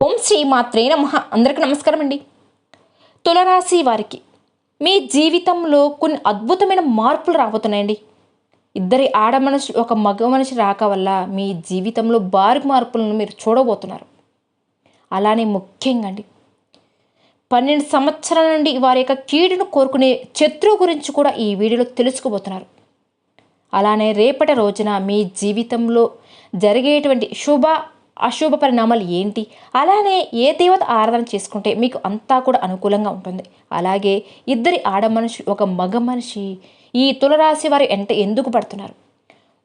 ఓం శ్రీ మాత్రే నమ. అందరికి నమస్కారం అండి. తులరాశి వారికి మీ జీవితంలో కొన్ని అద్భుతమైన మార్పులు రాబోతున్నాయండి. ఇద్దరి ఆడ మనిషి ఒక మగ మనిషి రాక వల్ల మీ జీవితంలో భారీ మార్పులను మీరు చూడబోతున్నారు. అలానే ముఖ్యంగా అండి పన్నెండు సంవత్సరాల నుండి వారి యొక్క కీడును కోరుకునే శత్రువు గురించి కూడా ఈ వీడియోలో తెలుసుకోబోతున్నారు. అలానే రేపటి రోజున మీ జీవితంలో జరిగేటువంటి శుభ అశుభ పరిణామాలు ఏంటి? అలానే ఏ దేవత ఆరాధన చేసుకుంటే మీకు అంతా కూడా అనుకూలంగా ఉంటుంది? అలాగే ఇద్దరి ఆడ మనిషి ఒక మగ మనిషి ఈ తులరాశి వారి వెంట ఎందుకు పడుతున్నారు?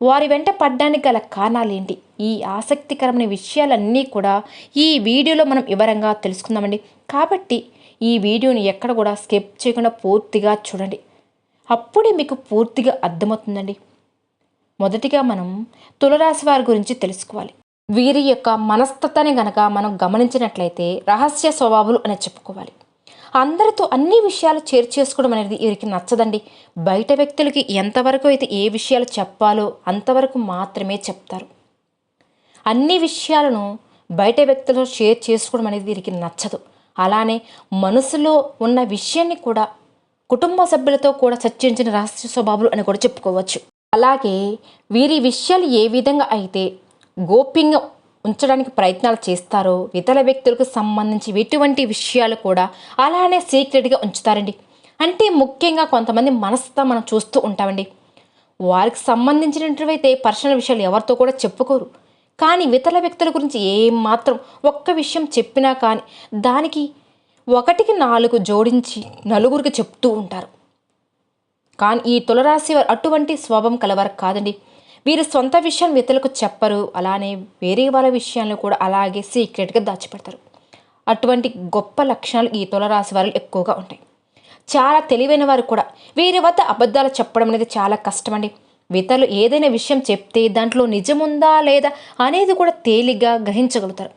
వారి వెంట పడ్డానికి గల కారణాలు ఏంటి? ఈ ఆసక్తికరమైన విషయాలన్నీ కూడా ఈ వీడియోలో మనం వివరంగా తెలుసుకుందామండి. కాబట్టి ఈ వీడియోని ఎక్కడ కూడా స్కిప్ చేయకుండా పూర్తిగా చూడండి. అప్పుడే మీకు పూర్తిగా అర్థమవుతుందండి. మొదటిగా మనం తులరాశి వారి గురించి తెలుసుకోవాలి. వీరి యొక్క మనస్తత్వాన్ని గనక మనం గమనించినట్లయితే రహస్య స్వభావాలు అని చెప్పుకోవాలి. అందరితో అన్ని విషయాలు షేర్ చేసుకోవడం అనేది వీరికి నచ్చదండి. బయట వ్యక్తులకి ఎంతవరకు అయితే ఏ విషయాలు చెప్పాలో అంతవరకు మాత్రమే చెప్తారు. అన్ని విషయాలను బయట వ్యక్తులతో షేర్ చేసుకోవడం అనేది వీరికి నచ్చదు. అలానే మనసులో ఉన్న విషయాన్ని కూడా కుటుంబ సభ్యులతో కూడా చర్చించిన రహస్య స్వభావాలు అని కూడా చెప్పుకోవచ్చు. అలాగే వీరి విషయాలు ఏ విధంగా అయితే గోప్యంగా ఉంచడానికి ప్రయత్నాలు చేస్తారో ఇతర వ్యక్తులకు సంబంధించి ఎటువంటి విషయాలు కూడా అలానే సీక్రెట్గా ఉంచుతారండి. అంటే ముఖ్యంగా కొంతమంది మనసుతో మనం చూస్తూ ఉంటామండి. వారికి సంబంధించినటువైతే పర్సనల్ విషయాలు ఎవరితో కూడా చెప్పుకోరు. కానీ ఇతర వ్యక్తుల గురించి ఏం మాత్రం ఒక్క విషయం చెప్పినా కానీ దానికి ఒకటికి నాలుగు జోడించి నలుగురికి చెప్తూ ఉంటారు. కానీ ఈ తులరాశి వారు అటువంటి స్వభావం కలవారు కాదండి. వీరు సొంత విషయాన్ని ఇతరులకు చెప్పరు. అలానే వేరే వాళ్ళ విషయాలను కూడా అలాగే సీక్రెట్గా దాచిపెడతారు. అటువంటి గొప్ప లక్షణాలు ఈ తులరాశి వారిలో ఎక్కువగా ఉంటాయి. చాలా తెలివైన వారు కూడా వీరి వద్ద అబద్ధాలు చెప్పడం అనేది చాలా కష్టమండి. ఇతరులు ఏదైనా విషయం చెప్తే దాంట్లో నిజముందా లేదా అనేది కూడా తేలిగ్గా గ్రహించగలుగుతారు.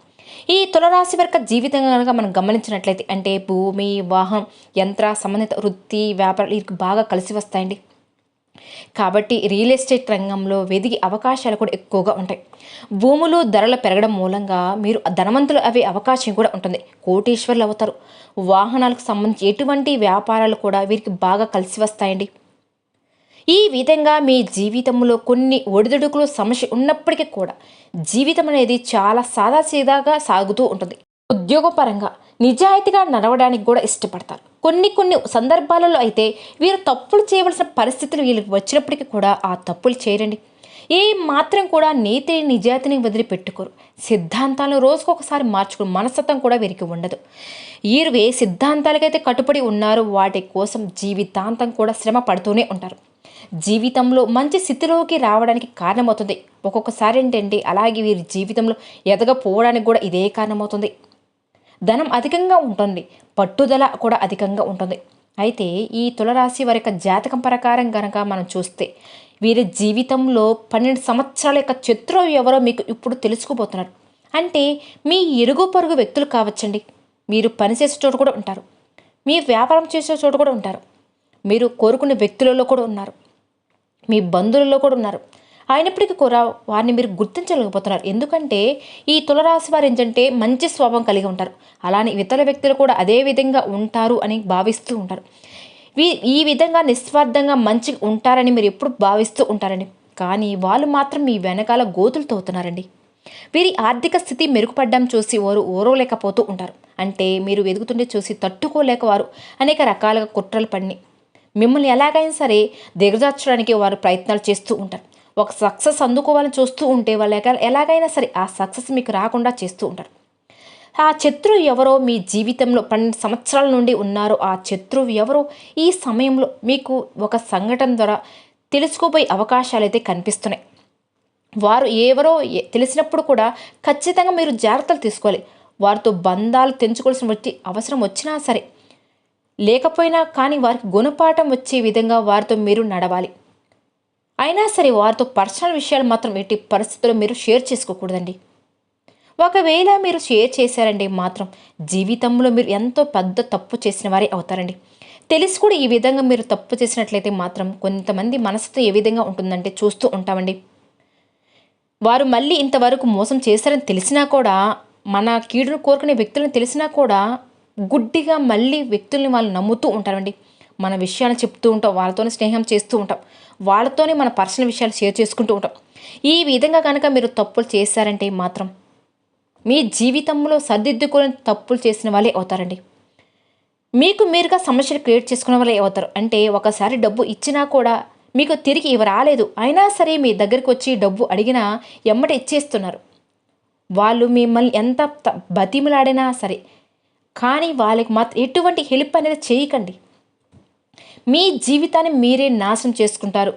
ఈ తులరాశి వరకు జీవితం కనుక మనం గమనించినట్లయితే అంటే భూమి వాహనం యంత్ర సంబంధిత వృత్తి వ్యాపారాలు వీరికి బాగా కలిసి వస్తాయండి. కాబట్టి రియల్ ఎస్టేట్ రంగంలో వెదిగి అవకాశాలు కూడా ఎక్కువగా ఉంటాయి. భూములు ధరలు పెరగడం మూలంగా మీరు ధనవంతులు అవే అవకాశం కూడా ఉంటుంది. కోటీశ్వర్లు అవుతారు. వాహనాలకు సంబంధించి ఎటువంటి వ్యాపారాలు కూడా వీరికి బాగా కలిసి వస్తాయండి. ఈ విధంగా మీ జీవితంలో కొన్ని ఒడిదుడుకులు సమస్య ఉన్నప్పటికీ కూడా జీవితం అనేది చాలా సాదాసీదాగా సాగుతూ ఉంటుంది. ఉద్యోగపరంగా నిజాయితీగా నడవడానికి కూడా ఇష్టపడతారు. కొన్ని కొన్ని సందర్భాలలో అయితే వీరు తప్పులు చేయవలసిన పరిస్థితులు వీళ్ళకి వచ్చినప్పటికీ కూడా ఆ తప్పులు చేయరండి. ఏ మాత్రం కూడా నీతిని నిజాతిని వదిలిపెట్టుకోరు. సిద్ధాంతాలను రోజుకొకసారి మార్చుకుని మనస్తత్వం కూడా వీరికి ఉండదు. వీరు ఏ సిద్ధాంతాలకైతే కట్టుబడి ఉన్నారో వాటి కోసం జీవితాంతం కూడా శ్రమ పడుతూనే ఉంటారు. జీవితంలో మంచి స్థితిలోకి రావడానికి కారణమవుతుంది. ఒక్కొక్కసారి ఏంటంటే అలాగే వీరి జీవితంలో ఎదగపోవడానికి కూడా ఇదే కారణమవుతుంది. ధనం అధికంగా ఉంటుంది పట్టుదల కూడా అధికంగా ఉంటుంది. అయితే ఈ తులరాశి వారి యొక్క జాతకం ప్రకారం కనుక మనం చూస్తే వీరి జీవితంలో పన్నెండు సంవత్సరాల యొక్క శత్రువు ఎవరో మీకు ఇప్పుడు తెలుసుకుపోతున్నారు. అంటే మీ ఇరుగు పొరుగు వ్యక్తులు కావచ్చండి. మీరు పనిచేసే చోటు కూడా ఉంటారు. మీ వ్యాపారం చేసే చోటు కూడా ఉంటారు. మీరు కోరుకునే వ్యక్తులలో కూడా ఉన్నారు. మీ బంధువులలో కూడా ఉన్నారు. అయినప్పటికీ కూడా వారిని మీరు గుర్తించలేకపోతున్నారు. ఎందుకంటే ఈ తులరాశి వారు ఏంటంటే మంచి స్వభావం కలిగి ఉంటారు. అలానే ఇతర వ్యక్తులు కూడా అదే విధంగా ఉంటారు అని భావిస్తూ ఉంటారు. వీ ఈ విధంగా నిస్వార్థంగా మంచిగా ఉంటారని మీరు ఎప్పుడు భావిస్తూ ఉంటారండి. కానీ వాళ్ళు మాత్రం మీ వెనకాల గోతులు తవ్వుతున్నారండి వీరి ఆర్థిక స్థితి మెరుగుపడ్డం చూసి వారు ఓరవలేకపోతూ ఉంటారు. అంటే మీరు వెతుకుతుంటే చూసి తట్టుకోలేక వారు అనేక రకాలుగా కుట్రలు పడినాయి మిమ్మల్ని ఎలాగైనా సరే దిగజార్చడానికి వారు ప్రయత్నాలు చేస్తూ ఉంటారు. ఒక సక్సెస్ అందుకోవాలని చూస్తూ ఉంటే వాళ్ళు ఎలాగైనా సరే ఆ సక్సెస్ మీకు రాకుండా చేస్తూ ఉంటారు. ఆ శత్రువు ఎవరో మీ జీవితంలో పన్నెండు సంవత్సరాల నుండి ఉన్నారో ఆ శత్రువు ఎవరో ఈ సమయంలో మీకు ఒక సంఘటన ద్వారా తెలుసుకోబోయే అవకాశాలు అయితే కనిపిస్తున్నాయి. వారు ఎవరో తెలిసినప్పుడు కూడా ఖచ్చితంగా మీరు జాగ్రత్తలు తీసుకోవాలి. వారితో బంధాలు తెంచుకోవాల్సిన వచ్చి అవసరం వచ్చినా సరే లేకపోయినా కానీ వారికి గుణపాఠం వచ్చే విధంగా వారితో మీరు నడవాలి. అయినా సరే వారితో పర్సనల్ విషయాలు మాత్రం ఎట్టి పరిస్థితుల్లో మీరు షేర్ చేసుకోకూడదండి. ఒకవేళ మీరు షేర్ చేశారండి మాత్రం జీవితంలో మీరు ఎంతో పెద్ద తప్పు చేసిన వారే అవుతారండి. తెలిసి కూడా ఈ విధంగా మీరు తప్పు చేసినట్లయితే మాత్రం కొంతమంది మనసుతో ఏ విధంగా ఉంటుందంటే చూస్తూ ఉంటామండి. వారు మళ్ళీ ఇంతవరకు మోసం చేశారని తెలిసినా కూడా మన కీడును కోరుకునే వ్యక్తులను తెలిసినా కూడా గుడ్డిగా మళ్ళీ వ్యక్తుల్ని వాళ్ళు నమ్ముతూ ఉంటారండి. మన విషయాలు చెప్తూ ఉంటాం వాళ్ళతోనే స్నేహం చేస్తూ ఉంటాం వాళ్ళతోనే మన పర్సనల్ విషయాలు షేర్ చేసుకుంటూ ఉంటాం. ఈ విధంగా కనుక మీరు తప్పులు చేశారంటే మాత్రం మీ జీవితంలో సర్దిద్దుకొని తప్పులు చేసిన వాళ్ళే అవుతారండి. మీకు మీరుగా సమస్యలు క్రియేట్ చేసుకునే వాళ్ళే అవుతారు. అంటే ఒకసారి డబ్బు ఇచ్చినా కూడా మీకు తిరిగి ఇవి రాలేదు. అయినా సరే మీ దగ్గరికి వచ్చి డబ్బు అడిగినా ఎమ్మట ఇచ్చేస్తున్నారు. వాళ్ళు మిమ్మల్ని ఎంత బతిమలాడినా సరే కానీ వాళ్ళకి మాత్రం ఎటువంటి హెల్ప్ అనేది చేయకండి. మీ జీవితాన్ని మీరే నాశనం చేసుకుంటారు.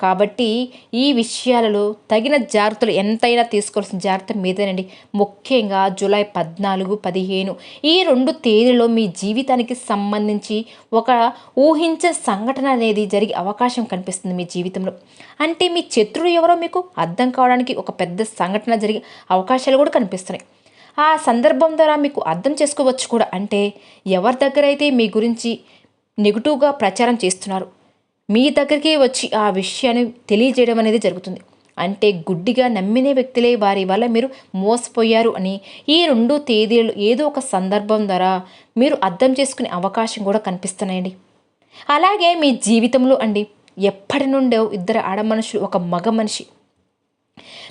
కాబట్టి ఈ విషయాలలో తగిన జాగ్రత్తలు ఎంతైనా తీసుకోవాల్సిన జాగ్రత్త మీదేనండి. ముఖ్యంగా జూలై పద్నాలుగు పదిహేను ఈ రెండు తేదీలో మీ జీవితానికి సంబంధించి ఒక ఊహించే సంఘటన అనేది జరిగే అవకాశం కనిపిస్తుంది మీ జీవితంలో. అంటే మీ శత్రుడు ఎవరో మీకు అర్థం కావడానికి ఒక పెద్ద సంఘటన జరిగే అవకాశాలు కూడా కనిపిస్తున్నాయి. ఆ సందర్భం ద్వారా మీకు అర్థం చేసుకోవచ్చు కూడా. అంటే ఎవరి దగ్గర అయితే మీ గురించి నెగిటివ్గా ప్రచారం చేస్తున్నారు. మీ దగ్గరికి వచ్చి ఆ విషయాన్ని తెలియజేయడం అనేది జరుగుతుంది. అంటే గుడ్డిగా నమ్మిన వ్యక్తులే వారి వల్ల మీరు మోసపోయారు అని ఈ రెండు తేదీలు ఏదో ఒక సందర్భం ద్వారా మీరు అర్థం చేసుకునే అవకాశం కూడా కనిపిస్తున్నాయండి. అలాగే మీ జీవితంలో అండి ఎప్పటి నుండో ఇద్దరు ఆడ మనుషులు ఒక మగ మనిషి.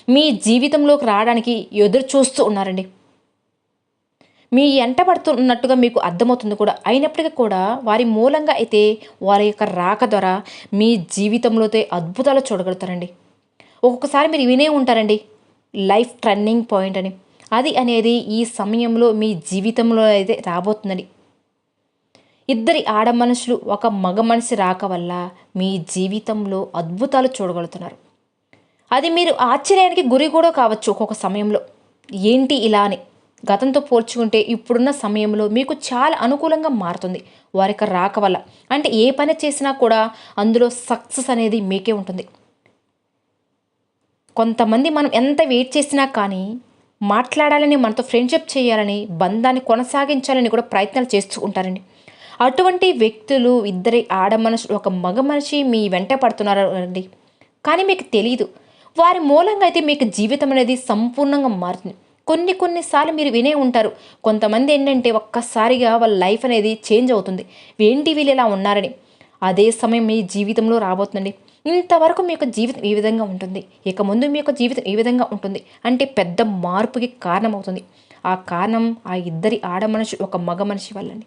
మీ జీవితంలోకి రావడానికి ఎదురు చూస్తూ ఉన్నారండి. మీ ఎంట పడుతున్నట్టుగా మీకు అర్థమవుతుంది కూడా. అయినప్పటికీ కూడా వారి మూలంగా అయితే వారి యొక్క రాక ద్వారా మీ జీవితంలో అద్భుతాలు చూడగలుగుతారండి. ఒక్కొక్కసారి మీరు వినే ఉంటారండి లైఫ్ టర్నింగ్ పాయింట్ అని. అది అనేది ఈ సమయంలో మీ జీవితంలో అయితే రాబోతుందండి. ఇద్దరి ఆడ మనుషులు ఒక మగ మనిషి రాక వల్ల మీ జీవితంలో అద్భుతాలు చూడగలుగుతున్నారు. అది మీరు ఆశ్చర్యానికి గురి కూడా కావచ్చు ఒక్కొక్క సమయంలో. ఏంటి ఇలా అని. గతంతో పోల్చుకుంటే ఇప్పుడున్న సమయంలో మీకు చాలా అనుకూలంగా మారుతుంది. వారికి రాక వల్ల. అంటే ఏ పని చేసినా కూడా అందులో సక్సెస్ అనేది మీకే ఉంటుంది. కొంతమంది మనం ఎంత వెయిట్ చేసినా కానీ మాట్లాడాలని మనతో ఫ్రెండ్షిప్ చేయాలని బంధాన్ని కొనసాగించాలని కూడా ప్రయత్నాలు చేస్తూ ఉంటారండి. అటువంటి వ్యక్తులు ఇద్దరి ఆడ మనుషులు ఒక మగ మనిషి మీ వెంట పడుతున్నారు అండి. కానీ మీకు తెలియదు వారి మూలంగా అయితే మీకు జీవితం అనేది సంపూర్ణంగా మారుతుంది. కొన్ని కొన్నిసార్లు మీరు వినే ఉంటారు. కొంతమంది ఏంటంటే ఒక్కసారిగా వాళ్ళ లైఫ్ అనేది చేంజ్ అవుతుంది. ఏంటి వీళ్ళు ఇలా ఉన్నారని. అదే సమయం మీ జీవితంలో రాబోతుందండి. ఇంతవరకు మీ యొక్క జీవితం ఈ విధంగా ఉంటుంది. ఇక ముందు మీ యొక్క జీవితం ఈ విధంగా ఉంటుంది. అంటే పెద్ద మార్పుకి కారణమవుతుంది. ఆ కారణం ఆ ఇద్దరి ఆడ మనిషి ఒక మగ మనిషి వల్లండి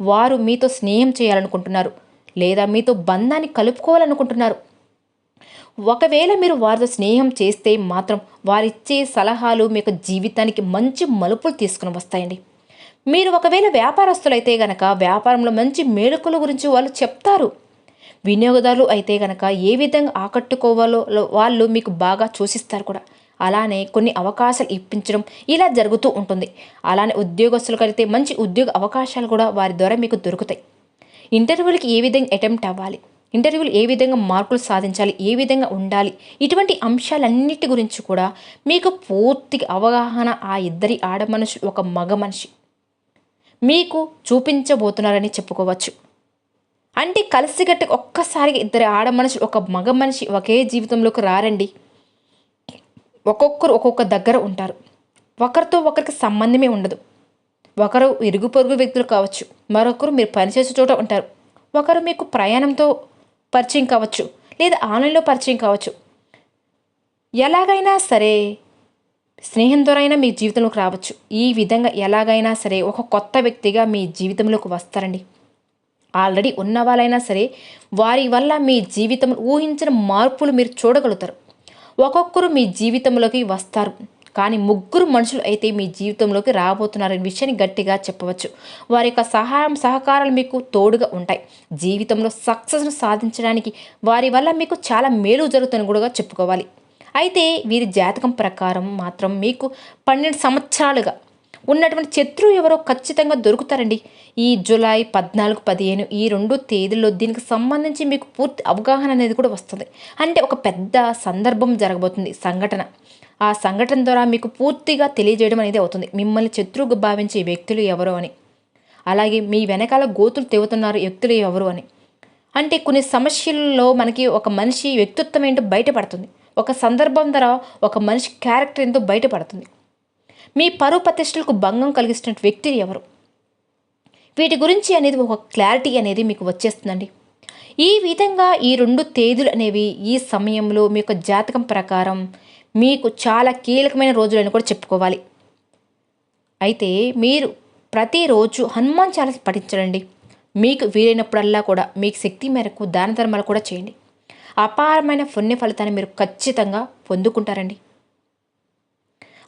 వారు మీతో స్నేహం చేయాలనుకుంటున్నారు. లేదా మీతో బంధాన్ని కలుపుకోవాలనుకుంటున్నారు. ఒకవేళ మీరు వారితో స్నేహం చేస్తే మాత్రం వారిచ్చే సలహాలు మీకు జీవితానికి మంచి మలుపులు తీసుకుని వస్తాయండి. మీరు ఒకవేళ వ్యాపారస్తులైతే గనక వ్యాపారంలో మంచి మేలుకల గురించి వాళ్ళు చెప్తారు. వినియోగదారులు అయితే గనక ఏ విధంగా ఆకట్టుకోవాలో వాళ్ళు మీకు బాగా సూచిస్తారు కూడా. అలానే కొన్ని అవకాశాలు ఇప్పించడం ఇలా జరుగుతూ ఉంటుంది. అలానే ఉద్యోగస్తులకు అయితే మంచి ఉద్యోగ అవకాశాలు కూడా వారి ద్వారా మీకు దొరుకుతాయి. ఇంటర్వ్యూలకి ఏ విధంగా అటెంప్ట్ అవ్వాలి? ఇంటర్వ్యూలు ఏ విధంగా మార్కులు సాధించాలి ఏ విధంగా ఉండాలి ఇటువంటి అంశాలన్నిటి గురించి కూడా మీకు పూర్తిగా అవగాహన ఆ ఇద్దరి ఆడ మనిషి ఒక మగ మనిషి మీకు చూపించబోతున్నారని చెప్పుకోవచ్చు. అంటే కలిసిగట్టి ఒక్కసారిగా ఇద్దరు ఆడ మనిషి ఒక మగ మనిషి ఒకే జీవితంలోకి రారండి. ఒక్కొక్కరు ఒక్కొక్క దగ్గర ఉంటారు. ఒకరితో ఒకరికి సంబంధమే ఉండదు. ఒకరు ఇరుగు పొరుగు వ్యక్తులు కావచ్చు మరొకరు మీరు పనిచేసే చోట ఉంటారు. ఒకరు మీకు ప్రయాణంతో పరిచయం కావచ్చు లేదా ఆన్లైన్లో పరిచయం కావచ్చు. ఎలాగైనా సరే స్నేహం ద్వారా అయినా మీ జీవితంలోకి రావచ్చు. ఈ విధంగా ఎలాగైనా సరే ఒక కొత్త వ్యక్తిగా మీ జీవితంలోకి వస్తారండి. ఆల్రెడీ ఉన్న వాళ్ళైనా సరే వారి వల్ల మీ జీవితం ఊహించిన మార్పులు మీరు చూడగలుగుతారు. ఒక్కొక్కరు మీ జీవితంలోకి వస్తారు. కానీ ముగ్గురు మనుషులు అయితే మీ జీవితంలోకి రాబోతున్నారనే విషయాన్ని గట్టిగా చెప్పవచ్చు. వారి యొక్క సహాయం సహకారాలు మీకు తోడుగా ఉంటాయి. జీవితంలో సక్సెస్ను సాధించడానికి వారి వల్ల మీకు చాలా మేలు జరుగుతుందని కూడా చెప్పుకోవాలి. అయితే వీరి జాతకం ప్రకారం మాత్రం మీకు పన్నెండు సంవత్సరాలుగా ఉన్నటువంటి శత్రువు ఎవరో ఖచ్చితంగా దొరుకుతారండి. ఈ జూలై పద్నాలుగు పదిహేను ఈ రెండు తేదీల్లో దీనికి సంబంధించి మీకు పూర్తి అవగాహన అనేది కూడా వస్తుంది. అంటే ఒక పెద్ద సందర్భం జరగబోతుంది సంఘటన. ఆ సంఘటన ద్వారా మీకు పూర్తిగా తెలియజేయడం అనేది అవుతుంది. మిమ్మల్ని శత్రువుగా భావించే వ్యక్తులు ఎవరు అని. అలాగే మీ వెనకాల గోతులు తెవుతున్నారు వ్యక్తులు ఎవరు అని. అంటే కొన్ని సమస్యల్లో మనకి ఒక మనిషి వ్యక్తిత్వం ఏంటో బయటపడుతుంది. ఒక సందర్భం ద్వారా ఒక మనిషి క్యారెక్టర్ ఏంటో బయటపడుతుంది. మీ పరువు ప్రతిష్టలకు భంగం కలిగిస్తున్న వ్యక్తులు ఎవరు? వీటి గురించి అనేది ఒక క్లారిటీ అనేది మీకు వచ్చేస్తుందండి. ఈ విధంగా ఈ రెండు తేదీలు అనేవి ఈ సమయంలో మీ యొక్క జాతకం ప్రకారం మీకు చాలా కీలకమైన రోజులు అని కూడా చెప్పుకోవాలి. అయితే మీరు ప్రతిరోజు హనుమాన్ చాలీస పఠించండి. మీకు వీలైనప్పుడల్లా కూడా మీకు శక్తి మేరకు దాన ధర్మాలు కూడా చేయండి. అపారమైన పుణ్య ఫలితాన్ని మీరు ఖచ్చితంగా పొందుకుంటారండి.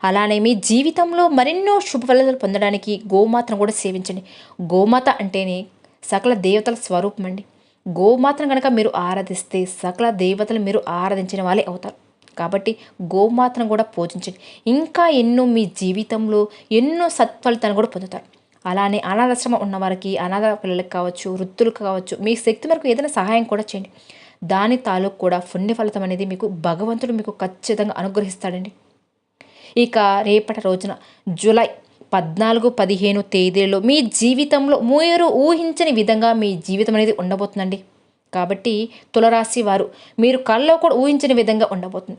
అలానే మీ జీవితంలో మరెన్నో శుభ ఫలితాలు పొందడానికి గోమాతను కూడా సేవించండి. గోమాత అంటేనే సకల దేవతల స్వరూపం అండి. గోమాతను కనుక మీరు ఆరాధిస్తే సకల దేవతలు మీరు ఆరాధించిన వాళ్ళే అవుతారు. కాబట్టి గోమాతను కూడా పూజించండి. ఇంకా ఎన్నో మీ జీవితంలో ఎన్నో సత్ఫలితాన్ని కూడా పొందుతారు. అలానే అనాథాశ్రమం ఉన్న వారికి అనాథ పిల్లలకు కావచ్చు వృత్తులకు కావచ్చు మీ శక్తి మేరకు ఏదైనా సహాయం కూడా చేయండి. దాని తాలూకు కూడా పుణ్య ఫలితం అనేది మీకు భగవంతుడు మీకు ఖచ్చితంగా అనుగ్రహిస్తాడండి. ఇక రేపటి రోజున జూలై పద్నాలుగు పదిహేను తేదీలలో మీ జీవితంలో మీరు ఊహించని విధంగా మీ జీవితం అనేది ఉండబోతుందండి. కాబట్టి తులరాశి వారు మీరు కళ్ళలో కూడా ఊహించని విధంగా ఉండబోతుంది.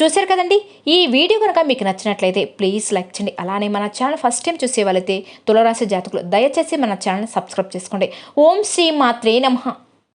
చూశారు కదండి? ఈ వీడియో కనుక మీకు నచ్చినట్లయితే ప్లీజ్ లైక్ చేయండి. అలానే మన ఛానల్ ఫస్ట్ టైం చూసే వాళ్ళైతే తులరాశి జాతకులు దయచేసి మన ఛానల్ సబ్స్క్రైబ్ చేసుకోండి. ఓం శ్రీ మాత్రే నమః.